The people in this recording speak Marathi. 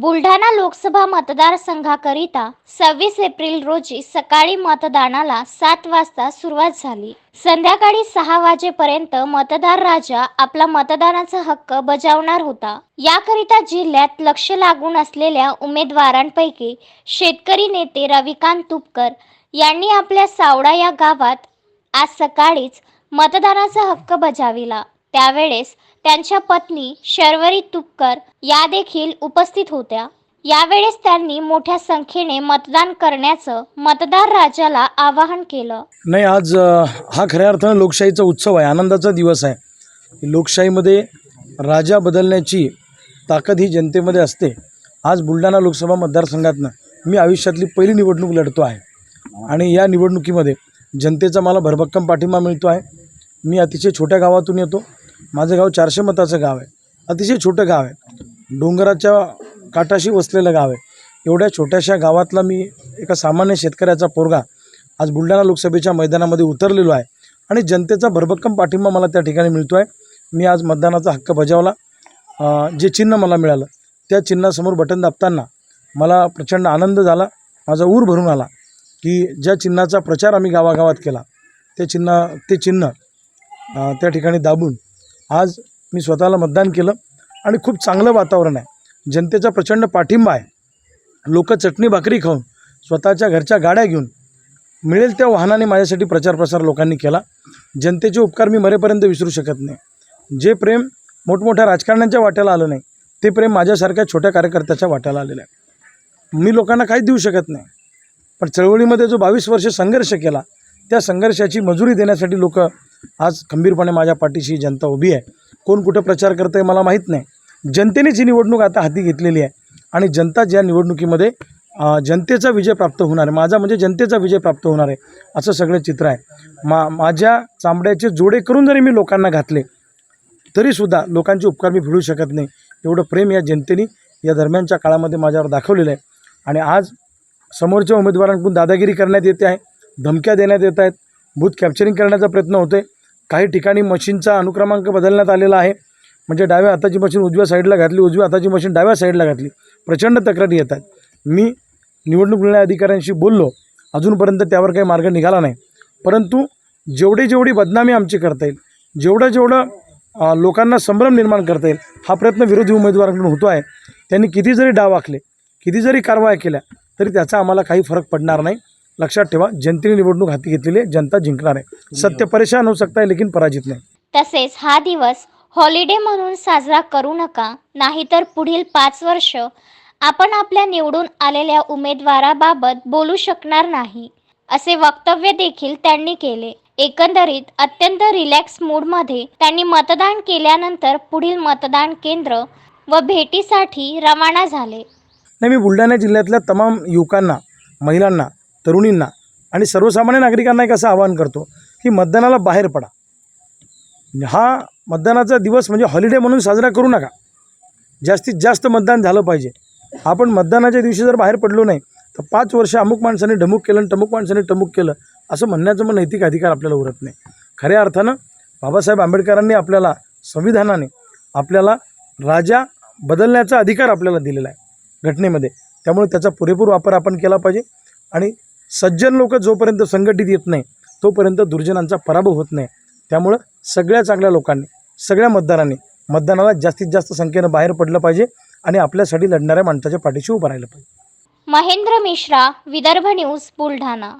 बुलढाणा लोकसभा मतदारसंघाकरिता सव्वीस एप्रिल रोजी सकाळी मतदानाला सात वाजता सुरुवात झाली. संध्याकाळी सहा वाजेपर्यंत मतदार राजा आपला मतदानाचा हक्क बजावणार होता. याकरिता जिल्ह्यात लक्ष लागून असलेल्या उमेदवारांपैकी शेतकरी नेते रविकांत तुपकर यांनी आपल्या सावडा या गावात आज सकाळीच मतदानाचा हक्क बजाविला. त्यावेळेस त्यांच्या पत्नी शर्वरी तुपकर या देखील उपस्थित होत्या. यावेळेस त्यांनी मोठ्या संख्येने मतदान करण्याचं मतदार राजाला आवाहन केलं. नाही आज हा खऱ्या अर्थानं लोकशाहीचा उत्सव आहे आनंदाचा दिवस आहे. लोकशाहीमध्ये राजा बदलण्याची ताकद ही जनतेमध्ये असते. आज बुलढाणा लोकसभा मतदारसंघातनं मी आयुष्यातली पहिली निवडणूक लढतो आहे. आणि या निवडणुकीमध्ये जनतेचा मला भरभक्कम पाठिंबा मिळतो आहे. मी अतिशय छोट्या गावातून येतो. माझं गाव चारशे मताचं गाव आहे. अतिशय छोटं गाव आहे. डोंगराच्या काठाशी वसलेलं गाव आहे. एवढ्या छोट्याशा गावातला मी एका सामान्य शेतकऱ्याचा पोरगा आज बुलढाणा लोकसभेच्या मैदानामध्ये उतरलेलो आहे आणि जनतेचा भरभक्कम पाठिंबा मला त्या ठिकाणी मिळतो आहे मी आज मतदानाचा हक्क बजावला. जे चिन्ह मला मिळालं त्या चिन्हासमोर बटन दाबताना मला प्रचंड आनंद झाला. माझा ऊर भरून आला की ज्या चिन्हाचा प्रचार आम्ही गावागावात केला ते चिन्ह ते चिन्ह त्या ठिकाणी दाबून. आज मी स्वतःला मतदान केलं आणि खूप चांगलं वातावरण आहे. जनतेचा प्रचंड पाठिंबा आहे. लोक चटणी भाकरी खाऊन स्वतःच्या घरच्या गाड्या घेऊन मिळेल त्या वाहनाने माझ्यासाठी प्रचार प्रसार लोकांनी केला. जनतेचे उपकार मी मरेपर्यंत विसरू शकत नाही. जे प्रेम मोठमोठ्या राजकारण्यांच्या वाट्याला आलं नाही ते प्रेम माझ्यासारख्या छोट्या कार्यकर्त्याच्या वाट्याला आलेलं आहे. मी लोकांना काहीच देऊ शकत नाही. पण चळवळीमध्ये जो बावीस वर्ष संघर्ष केला त्या संघर्षाची मजुरी देण्यासाठी लोक आज खंबीरपणे माझ्या पाठीशी जनता उभी आहे. कोण कुठं प्रचार करतं आहे मला माहीत नाही. जनतेनेच ही निवडणूक आता हाती घेतलेली आहे. आणि जनता ज्या निवडणुकीमध्ये जनतेचा विजय प्राप्त होणार आहे माझा म्हणजे जनतेचा विजय प्राप्त होणार आहे असं सगळं चित्र आहे. मा माझ्या चांबड्याचे जोडे करून जरी मी लोकांना घातले तरीसुद्धा लोकांचे उपकार मी फिरू शकत नाही. एवढं प्रेम या जनतेने या दरम्यानच्या काळामध्ये माझ्यावर दाखवलेलं आहे. आणि आज समोरच्या उमेदवारांकडून दादागिरी करण्यात येते आहे धमक्या देण्यात येत आहेत बूथ कॅप्चरिंग करण्याचा प्रयत्न होतो आहे काही ठिकाणी मशीनचा अनुक्रमांक बदलण्यात आलेला आहे. म्हणजे डाव्या हाताची मशीन उजव्या साईडला घातली उजव्या हाताची मशीन डाव्या साईडला घातली. प्रचंड तक्रारी येतात. मी निवडणूक निर्णय अधिकाऱ्यांशी बोललो. अजूनपर्यंत त्यावर काही मार्ग निघाला नाही. परंतु जेवढी जेवढी बदनामी आमची करता येईल जेवढं जेवढं लोकांना संभ्रम निर्माण करता येईल हा प्रयत्न विरोधी उमेदवारांकडून होतो आहे. त्यांनी किती जरी डाव आखले किती जरी कारवाया केल्या तरी त्याचा आम्हाला काही फरक पडणार नाही. लक्षात ठेवा जनतेने निवडणूक हाती घेतलेली आहे जनता जिंकणार आहे. सत्य परेशान हो सकता है लेकिन पराजित नाही. तसेच हा दिवस हॉलिडे म्हणून साजरा करू नका नाहीतर पुढील पाच वर्ष आपण आपल्या निवडून आलेल्या उमेदवाराबाबत बोलू शकणार नाही असे वक्तव्य देखील त्यांनी केले. एकंदरीत अत्यंत रिलॅक्स मूडमध्ये त्यांनी मतदान केल्यानंतर पुढील मतदान केंद्र व भेटीसाठी रवाना झाले. नाही मी बुलढाणा जिल्ह्यातल्या तमाम युवकांना महिलांना तरुणींना आणि सर्वसामान्य नागरिकांना एक असं आवाहन करतो की मतदानाला बाहेर पडा. हा मतदानाचा दिवस म्हणजे हॉलिडे म्हणून साजरा करू नका. जास्तीत जास्त मतदान झालं पाहिजे. आपण मतदानाच्या दिवशी जर बाहेर पडलो नाही तर पाच वर्ष अमुक माणसाने ढमुक केलं आणि टमुक माणसाने टमुक केलं असं म्हणण्याचं मग नैतिक अधिकार आपल्याला उरत नाही. खऱ्या अर्थानं बाबासाहेब आंबेडकरांनी आपल्याला संविधानाने आपल्याला राजा बदलण्याचा अधिकार आपल्याला दिलेला आहे घटनेमध्ये. त्यामुळे त्याचा पुरेपूर वापर आपण केला पाहिजे आणि सज्जन लोक जोपर्यंत संघटित येत नाही तोपर्यंत दुर्जनांचा पराभव होत नाही. त्यामुळं सगळ्या चांगल्या लोकांनी सगळ्या मतदारांनी मतदानाला जास्तीत जास्त संख्येनं बाहेर पडलं पाहिजे आणि आपल्यासाठी लढणाऱ्या माणसाच्या पाठीशी उभं राहिलं पाहिजे. महेंद्र मिश्रा विदर्भ न्यूज बुलढाणा.